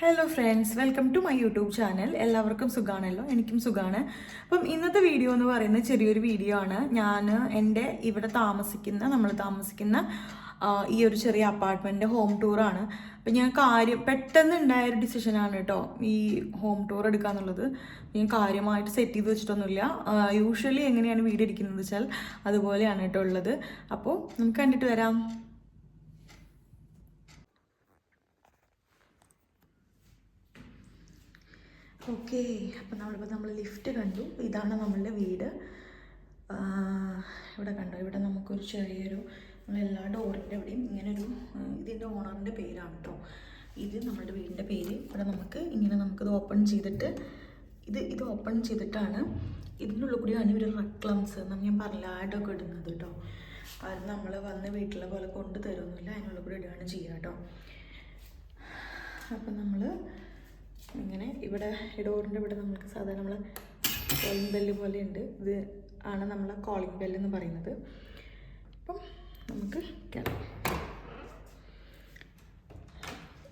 Hello friends welcome to my YouTube channel എല്ലാവർക്കും സുഖാണല്ലോ? എനിക്കും സുഖമാണ് അപ്പം ഇന്നത്തെ വീഡിയോ എന്ന് പറയുന്നത് ചെറിയൊരു വീഡിയോ ആണ്. ഞാൻ എന്റെ ഇവിടെ താമസിക്കുന്ന നമ്മൾ താമസിക്കുന്ന ഈ ഒരു ചെറിയ അപ്പാർട്ട്മെന്റ് ഹോം ടൂറാണ് അപ്പം ഞാൻ കാര്യം പെട്ടെന്ന് ഉണ്ടായ ഒരു ഡിസിഷനാണ് കേട്ടോ ഈ ഹോം ടൂർ എടുക്കാന്നുള്ളത് ഞാൻ കാര്യമായിട്ട് സെറ്റ് ചെയ്ത് വെച്ചിട്ടൊന്നുമില്ല. യൂഷ്വലി എങ്ങനെയാണ് വീട് ഇരിക്കുന്നത് വെച്ചാൽ അതുപോലെയാണ് കേട്ടോ ഉള്ളത്. അപ്പോൾ നമുക്ക് കണ്ടിട്ട് വരാം. ഓക്കെ അപ്പം നമ്മളിപ്പോൾ നമ്മൾ ലിഫ്റ്റ് കണ്ടു. ഇതാണ് നമ്മളുടെ വീട്. ഇവിടെ കണ്ടോ? ഇവിടെ നമുക്കൊരു ചെറിയൊരു നമ്മളെല്ലാ ഡോറിന്റെ അവിടെയും ഇങ്ങനൊരു ഇതിന്റെ ഓണറിന്റെ പേരാണ് കേട്ടോ ഇത് നമ്മളുടെ വീടിന്റെ പേര്. ഇവിടെ നമുക്ക് ഇങ്ങനെ നമുക്കിത് ഓപ്പൺ ചെയ്തിട്ട് ഇത് ഇത് ഓപ്പൺ ചെയ്തിട്ടാണ് ഇതിനുള്ളിൽ കൂടിയാണ് ഇവർ റക്ലംസ് ഞാൻ പറഞ്ഞാടൊക്കെ ഇടുന്നത് കേട്ടോ അത് നമ്മൾ വന്ന് വീട്ടിലെ പോലെ കൊണ്ട് തരുന്നില്ല അതിനുള്ളിൽ കൂടി ഇടുകയാണ് ചെയ്യുക കേട്ടോ അപ്പം നമ്മൾ ഇങ്ങനെ ഇവിടെ ഡോറിന്റെ ഇവിടെ നമുക്ക് സാധാരണ നമ്മൾ കോളിംഗ് ബെല്ല് പോലെ ഉണ്ട് ഇത് ആണ് നമ്മൾ കോളിംഗ് ബെല്ല് എന്ന് പറയുന്നത്. അപ്പം നമുക്ക്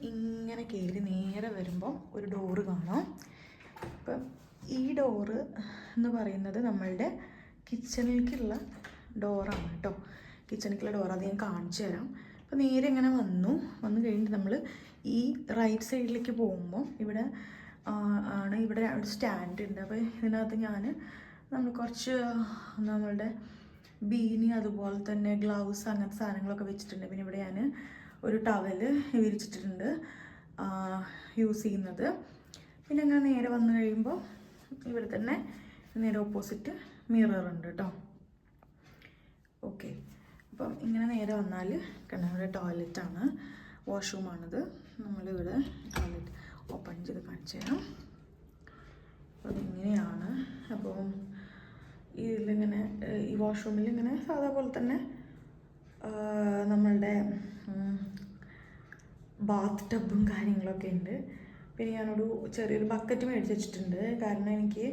ഇങ്ങനെ കയറി നേരെ വരുമ്പോൾ ഒരു ഡോറ് കാണാം. അപ്പം ഈ ഡോറ് എന്ന് പറയുന്നത് നമ്മളുടെ കിച്ചണിലേക്കുള്ള ഡോറാണ് കേട്ടോ. കിച്ചണിലേക്കുള്ള ഡോർ അത് ഞാൻ കാണിച്ചു തരാം അപ്പോൾ നേരെ ഇങ്ങനെ വന്നു. വന്നു കഴിഞ്ഞിട്ട് നമ്മൾ ഈ റൈറ്റ് സൈഡിലേക്ക് പോകുമ്പോൾ ഇവിടെ ആണ് ഇവിടെ ഒരു സ്റ്റാൻഡ് ഉണ്ട്. അപ്പോൾ ഇതിനകത്ത് ഞാൻ നമ്മൾ കുറച്ച് നമ്മളുടെ ബീനി അതുപോലെ തന്നെ ഗ്ലൗസ് അങ്ങനത്തെ സാധനങ്ങളൊക്കെ വെച്ചിട്ടുണ്ട്. പിന്നെ ഇവിടെ ഞാൻ ഒരു ടവൽ വിരിച്ചിട്ടുണ്ട് യൂസ് ചെയ്യുന്നത്. പിന്നെ അങ്ങനെ നേരെ വന്നു കഴിയുമ്പോൾ ഇവിടെ തന്നെ നേരെ ഓപ്പോസിറ്റ് മിറർ ഉണ്ട് കേട്ടോ ഓക്കെ അപ്പം ഇങ്ങനെ നേരെ വന്നാൽ കണ്ട ഇവിടെ ടോയ്ലറ്റാണ് വാഷ്റൂമാണിത് നമ്മളിവിടെ ടോയ്ലറ്റ് ഓപ്പൺ ചെയ്ത് കാണിച്ചു തരാം. അപ്പോൾ ഇങ്ങനെയാണ്. അപ്പം ഇതിലിങ്ങനെ ഈ വാഷ്റൂമിൽ ഇങ്ങനെ സാധാ പോലെ തന്നെ നമ്മളുടെ ബാത്ത് ടബും കാര്യങ്ങളൊക്കെ ഉണ്ട്. പിന്നെ ഞാനൊരു ചെറിയൊരു ബക്കറ്റ് മേടിച്ച് വെച്ചിട്ടുണ്ട്. കാരണം എനിക്ക്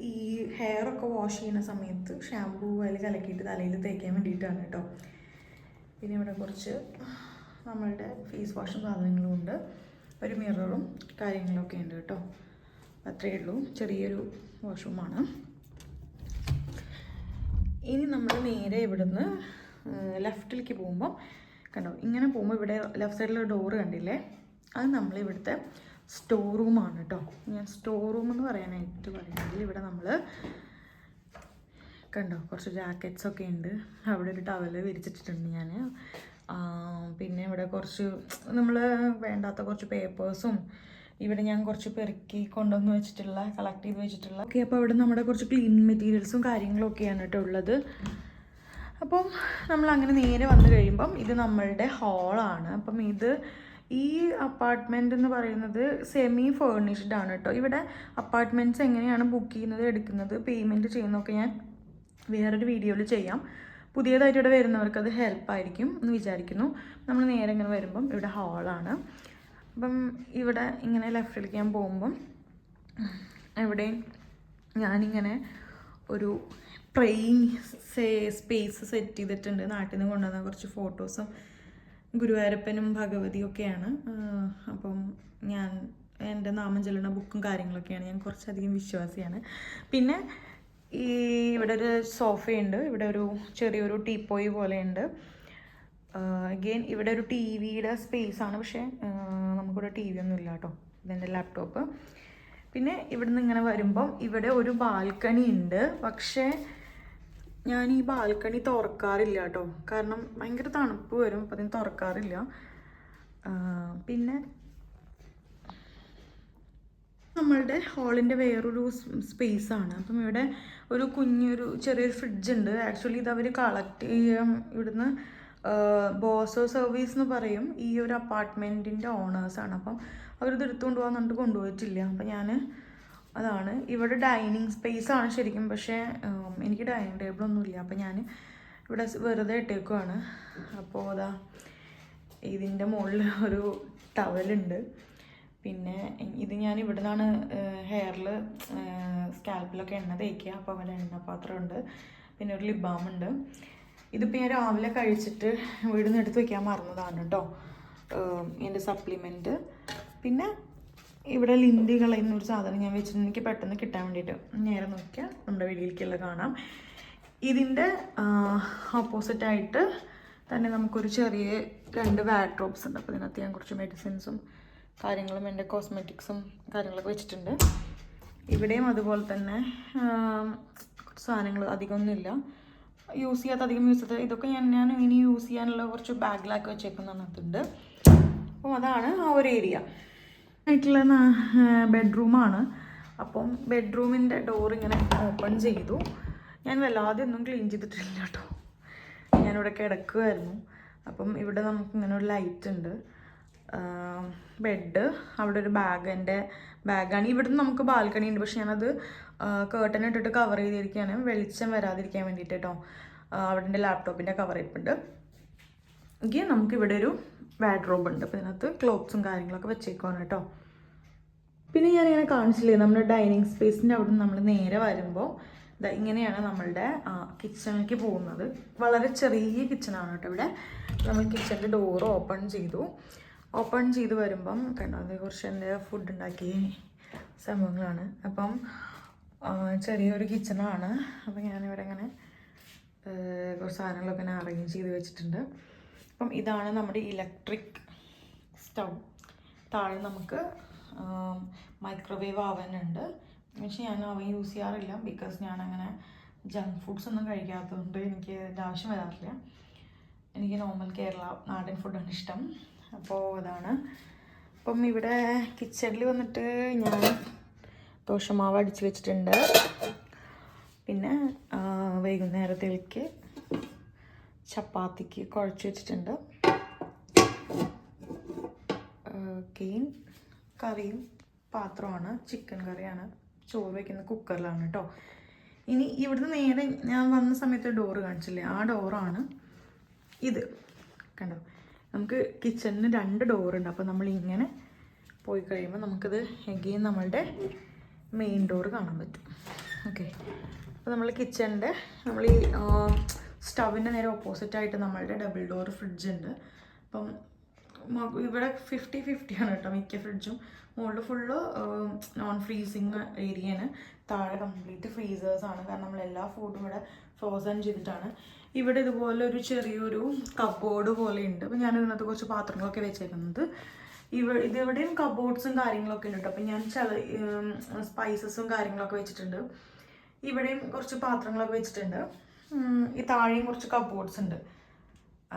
ഈ ഹെയർ ഒക്കെ വാഷ് ചെയ്യുന്ന സമയത്ത് ഷാമ്പൂ അതിൽ കലക്കിയിട്ട് തലയിൽ തേക്കാൻ വേണ്ടിയിട്ടാണ് കേട്ടോ. പിന്നെ ഇവിടെ കുറച്ച് നമ്മളുടെ ഫേസ് വാഷും സാധനങ്ങളും ഉണ്ട്. ഒരു മിററും കാര്യങ്ങളൊക്കെ ഉണ്ട് കേട്ടോ. അത്രയേ ഉള്ളൂ. ചെറിയൊരു വാഷ്റൂമാണ് ഇനി നമ്മൾ നേരെ ഇവിടുന്ന് ലെഫ്റ്റിലേക്ക് പോകുമ്പോൾ കണ്ടോ? ഇങ്ങനെ പോകുമ്പോൾ ഇവിടെ ലെഫ്റ്റ് സൈഡിലൊരു ഡോറ് കണ്ടില്ലേ? അത് നമ്മൾ ഇവിടുത്തെ സ്റ്റോർ റൂമാണ് കേട്ടോ ഞാൻ സ്റ്റോർ റൂം എന്ന് പറയാനായിട്ട് പറയുകയാണെങ്കിൽ ഇവിടെ നമ്മൾ കണ്ടോ കുറച്ച് ജാക്കറ്റ്സ് ഒക്കെ ഉണ്ട്. അവിടെ ഒരു ടവൽ വിരിച്ചിട്ടിട്ടുണ്ട് ഞാൻ പിന്നെ ഇവിടെ കുറച്ച് നമ്മൾ വേണ്ടാത്ത കുറച്ച് പേപ്പേഴ്സും ഇവിടെ ഞാൻ കുറച്ച് പെറുക്കി കൊണ്ടുവന്ന് വെച്ചിട്ടുള്ള കളക്ട് ചെയ്ത് വെച്ചിട്ടുള്ള ഓക്കെ അപ്പോൾ അവിടെ നമ്മുടെ കുറച്ച് ക്ലീൻ മെറ്റീരിയൽസും കാര്യങ്ങളൊക്കെയാണ് കേട്ടോ ഉള്ളത്. അപ്പം നമ്മൾ അങ്ങനെ നേരെ വന്നു കഴിയുമ്പം ഇത് നമ്മളുടെ ഹാളാണ് അപ്പം ഇത് ഈ അപ്പാർട്ട്മെന്റ് എന്ന് പറയുന്നത് സെമി ഫേർണിഷ്ഡ് ആണ് കേട്ടോ ഇവിടെ അപ്പാർട്ട്മെന്റ്സ് എങ്ങനെയാണ് ബുക്ക് ചെയ്യുന്നത് എടുക്കുന്നത് പേയ്മെന്റ് ചെയ്യുന്നതൊക്കെ ഞാൻ വേറൊരു വീഡിയോയിൽ ചെയ്യാം. പുതിയതായിട്ട് ഇവിടെ വരുന്നവർക്ക് അത് ഹെൽപ്പായിരിക്കും എന്ന് വിചാരിക്കുന്നു. നമ്മൾ നേരെ ഇങ്ങനെ വരുമ്പം ഇവിടെ ഹാളാണ് അപ്പം ഇവിടെ ഇങ്ങനെ ലെഫ്റ്റിലേക്ക് ഞാൻ പോകുമ്പം ഇവിടെ ഞാനിങ്ങനെ ഒരു പ്രേയിങ് സ്പേസ് സെറ്റ് ചെയ്തിട്ടുണ്ട്. നാട്ടിൽ നിന്ന് കൊണ്ടുവന്ന കുറച്ച് ഫോട്ടോസും ഗുരുവായൂരപ്പനും ഭഗവതിയും ഒക്കെയാണ് അപ്പം ഞാൻ എന്റെ നാമം ചൊല്ലുന്ന ബുക്കും കാര്യങ്ങളൊക്കെയാണ്. ഞാൻ കുറച്ചധികം വിശ്വാസിയാണ്. പിന്നെ ഈ ഇവിടെ ഒരു സോഫയുണ്ട്. ഇവിടെ ഒരു ചെറിയൊരു ടീപ്പോയി പോലെയുണ്ട്. അഗെയിൻ ഇവിടെ ഒരു ടി വിയുടെ സ്പേസ് ആണ് പക്ഷേ നമുക്കിവിടെ ടി വി ഒന്നും ഇല്ല കേട്ടോ ഇതെന്റെ ലാപ്ടോപ്പ്. പിന്നെ ഇവിടുന്ന് ഇങ്ങനെ വരുമ്പം ഇവിടെ ഒരു ബാൽക്കണി ഉണ്ട് പക്ഷേ ഞാൻ ഈ ബാൽക്കണി തുറക്കാറില്ല കേട്ടോ കാരണം ഭയങ്കര തണുപ്പ് വരും അപ്പം അതിന് തുറക്കാറില്ല. പിന്നെ നമ്മളുടെ ഹാളിന്റെ വേറൊരു സ്പേസ് ആണ് അപ്പം ഇവിടെ ഒരു കുഞ്ഞൊരു ചെറിയൊരു ഫ്രിഡ്ജ് ഉണ്ട് ആക്ച്വലി ഇത് അവർ കളക്ട് ചെയ്യാൻ ഇവിടുന്ന് ബോസോ സർവീസ് എന്ന് പറയും. ഈ ഒരു അപ്പാർട്ട്മെന്റിന്റെ ഓണേഴ്സാണ്. അപ്പം അവരിത് എടുത്തുകൊണ്ട് പോകാൻ പറഞ്ഞിട്ട് കൊണ്ടുപോയിട്ടില്ല. അപ്പം ഞാൻ അതാണ്. ഇവിടെ ഡൈനിങ് സ്പേസ് ആണ് ശരിക്കും. പക്ഷേ എനിക്ക് ഡൈനിങ് ടേബിൾ ഒന്നുമില്ല അപ്പം ഞാൻ ഇവിടെ വെറുതെ ഇട്ടേക്കുവാണ്. അപ്പോൾ അതാ ഇതിന്റെ മുകളിൽ ഒരു ടവലുണ്ട് പിന്നെ ഇത് ഞാൻ ഇവിടെ നിന്നാണ് ഹെയറിൽ സ്കാൽപ്പിലൊക്കെ എണ്ണ തേക്കുക. അപ്പോൾ അവിടെ എണ്ണപാത്രമുണ്ട്. പിന്നെ ഒരു ലിബാമുണ്ട് ഇതിപ്പോൾ ഞാൻ രാവിലെ കഴിച്ചിട്ട് വീടിന് എടുത്ത് വയ്ക്കാൻ മറന്നതാണ് കേട്ടോ എന്റെ സപ്ലിമെന്റ് പിന്നെ ഇവിടെ ലിന്തി കളയുന്ന ഒരു സാധനം ഞാൻ വെച്ചിട്ടുണ്ട്. എനിക്ക് പെട്ടെന്ന് കിട്ടാൻ വേണ്ടിയിട്ട്. നേരെ നോക്കിയാൽ നമ്മുടെ വെളിയിലേക്കുള്ള കാണാം. ഇതിന്റെ ഓപ്പോസിറ്റായിട്ട് തന്നെ നമുക്കൊരു ചെറിയ രണ്ട് വാട്രോപ്സ് ഉണ്ട്. അപ്പോൾ ഇതിനകത്ത് ഞാൻ കുറച്ച് മെഡിസിൻസും കാര്യങ്ങളും എന്റെ കോസ്മെറ്റിക്സും കാര്യങ്ങളൊക്കെ വെച്ചിട്ടുണ്ട്. ഇവിടെയും അതുപോലെ തന്നെ കുറച്ച് സാധനങ്ങൾ അധികമൊന്നുമില്ല. യൂസ് ചെയ്യാത്ത അധികം യൂസ് ചെയ്ത ഇതൊക്കെ ഞാൻ ഞാൻ ഇനി യൂസ് ചെയ്യാനുള്ള കുറച്ച് ബാഗിലാക്കി വെച്ചേക്കുന്നതിനകത്തുണ്ട്. അപ്പോൾ അതാണ് ആ ഒരു ഏരിയ ആയിട്ടുള്ള ബെഡ്റൂമാണ്. അപ്പം ബെഡ്റൂമിന്റെ ഡോർ ഇങ്ങനെ ഓപ്പൺ ചെയ്തു. ഞാൻ വല്ലാതെ ഒന്നും ക്ലീൻ ചെയ്തിട്ടില്ല കേട്ടോ. ഞാനിവിടെ കിടക്കുമായിരുന്നു അപ്പം ഇവിടെ നമുക്ക് ഇങ്ങനെ ഒരു ലൈറ്റ് ഉണ്ട്. ബെഡ് അവിടെ ഒരു ബാഗ് എന്റെ ബാഗാണ് ഇവിടുന്ന് നമുക്ക് ബാൽക്കണി ഉണ്ട്. പക്ഷെ ഞാനത് കേട്ടൻ ഇട്ടിട്ട് കവർ ചെയ്തിരിക്കുകയാണ്. വെളിച്ചം വരാതിരിക്കാൻ വേണ്ടിയിട്ട് കേട്ടോ. അവിടെ ലാപ്ടോപ്പിന്റെ കവർ ഇരിപ്പുണ്ട് എങ്കിൽ നമുക്കിവിടെ ഒരു വാഡ്രോബ് ഉണ്ട്. അപ്പോൾ ഇതിനകത്ത് ക്ലോത്ത്സും കാര്യങ്ങളൊക്കെ വെച്ചേക്കുവാണ് കേട്ടോ. പിന്നെ ഞാനിങ്ങനെ കാണിച്ചില്ലേ നമ്മുടെ ഡൈനിങ് സ്പേസിന്റെ അവിടെ നമ്മൾ നേരെ വരുമ്പോൾ ഇങ്ങനെയാണ് നമ്മളുടെ കിച്ചണിലേക്ക് പോകുന്നത്. വളരെ ചെറിയ കിച്ചണാണ് കേട്ടോ ഇവിടെ. നമ്മൾ കിച്ചണിന്റെ ഡോർ ഓപ്പൺ ചെയ്തു. ഓപ്പൺ ചെയ്ത് വരുമ്പം കണ്ടോ കുറച്ച് എന്റെ ഫുഡ് ഉണ്ടാക്കിയ സംഭവങ്ങളാണ്. അപ്പം ചെറിയൊരു കിച്ചണാണ് അപ്പം ഞാനിവിടെ ഇങ്ങനെ കുറച്ച് സാധനങ്ങളൊക്കെ ഇങ്ങനെ അറേഞ്ച് ചെയ്ത് വെച്ചിട്ടുണ്ട്. അപ്പം ഇതാണ് നമ്മുടെ ഇലക്ട്രിക് സ്റ്റൗ താഴെ നമുക്ക് മൈക്രോവേവ് അവൻ ഉണ്ട്. പക്ഷെ ഞാൻ അവൻ യൂസ് ചെയ്യാറില്ല ബിക്കോസ് ഞാൻ അങ്ങനെ ജങ്ക് ഫുഡ്സ് ഒന്നും കഴിക്കാത്തതുകൊണ്ട് എനിക്ക് ഇതിന്റെ ആവശ്യം വരാറില്ല. എനിക്ക് നോർമൽ കേരള നാടൻ ഫുഡാണ് ഇഷ്ടം. അപ്പോൾ അതാണ്. അപ്പം ഇവിടെ കിച്ചണിൽ വന്നിട്ട് ഞാൻ ദോശമാവ് അടിച്ച് വെച്ചിട്ടുണ്ട്. പിന്നെ വൈകുന്നേരത്തേക്ക് ചപ്പാത്തിക്ക് കുഴച്ച് വെച്ചിട്ടുണ്ട്. കെയിൻ കറിയും പാത്രമാണ്. ചിക്കൻ കറിയാണ്. ചോറ് വയ്ക്കുന്ന കുക്കറിലാണ് കേട്ടോ. ഇനി ഇവിടുന്ന് നേരെ ഞാൻ വന്ന സമയത്ത് ഡോറ് കാണിച്ചില്ലേ? ആ ഡോറാണ് ഇത്. കണ്ടോ? നമുക്ക് കിച്ചണിന് രണ്ട് ഡോറുണ്ട്. അപ്പോൾ നമ്മൾ ഇങ്ങനെ പോയി കഴിയുമ്പോൾ നമുക്കിത് എഗെയിൻ നമ്മളുടെ മെയിൻ ഡോറ് കാണാൻ പറ്റും. ഓക്കെ അപ്പോൾ നമ്മൾ കിച്ചണിന്റെ നമ്മൾ ഈ സ്റ്റവിന്റെ നേരെ ഓപ്പോസിറ്റ് ആയിട്ട് നമ്മളുടെ ഡബിൾ ഡോർ ഫ്രിഡ്ജ് ഉണ്ട്. അപ്പം ഇവിടെ ഫിഫ്റ്റി ഫിഫ്റ്റി ആണ് കേട്ടോ മിക്ക ഫ്രിഡ്ജും മുകളിൽ ഫുള്ള് നോൺ ഫ്രീസിങ് ഏരിയയാണ് താഴെ കംപ്ലീറ്റ് ഫ്രീസേഴ്സ് ആണ്. കാരണം നമ്മൾ എല്ലാ ഫുഡും ഇവിടെ ഫ്രോസൺ ചെയ്തിട്ടാണ്. ഇവിടെ ഇതുപോലെ ഒരു ചെറിയൊരു കബോർഡ് പോലെ ഉണ്ട്. അപ്പം ഞാൻ ഇതിനകത്ത് കുറച്ച് പാത്രങ്ങളൊക്കെ വെച്ചേക്കുന്നത്. ഇവ ഇതിവിടെയും കബോർഡ്സും കാര്യങ്ങളൊക്കെ ഉണ്ട് അപ്പം ഞാൻ ചില സ്പൈസസും കാര്യങ്ങളൊക്കെ വെച്ചിട്ടുണ്ട്. ഇവിടെയും കുറച്ച് പാത്രങ്ങളൊക്കെ വെച്ചിട്ടുണ്ട്. ഈ താഴെയും കുറച്ച് കബോർഡ്സ് ഉണ്ട്.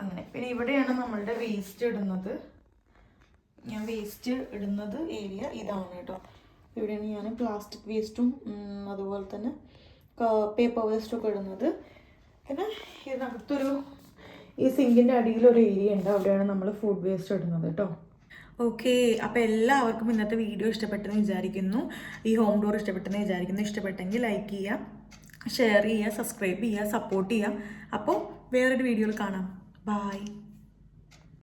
അങ്ങനെ. പിന്നെ ഇവിടെയാണ് നമ്മളുടെ വേസ്റ്റ് ഇടുന്നത്. ഞാൻ വേസ്റ്റ് ഇടുന്നത് ഏരിയ ഇതാണ് കേട്ടോ. ഇവിടെയാണ് ഞാൻ പ്ലാസ്റ്റിക് വേസ്റ്റും അതുപോലെ തന്നെ പേപ്പർ വേസ്റ്റും ഒക്കെ ഇടുന്നത്. പിന്നെ ഇതിനകത്തൊരു ഈ സിങ്കിന്റെ അടിയിലൊരു ഏരിയ ഉണ്ട്. അവിടെയാണ് നമ്മൾ ഫുഡ് വേസ്റ്റ് ഇടുന്നത് കേട്ടോ. ഓക്കെ അപ്പോൾ എല്ലാവർക്കും ഇന്നത്തെ വീഡിയോ ഇഷ്ടപ്പെട്ടെന്ന് വിചാരിക്കുന്നു. ഈ ഹോം ഡോർ ഇഷ്ടപ്പെട്ടെന്ന് വിചാരിക്കുന്നു. ഇഷ്ടപ്പെട്ടെങ്കിൽ ലൈക്ക് ചെയ്യുക. ഷെയർ ചെയ്യുക സബ്സ്ക്രൈബ് ചെയ്യുക സപ്പോർട്ട് ചെയ്യുക. അപ്പോൾ വേറൊരു വീഡിയോയിൽ കാണാം. ബായ്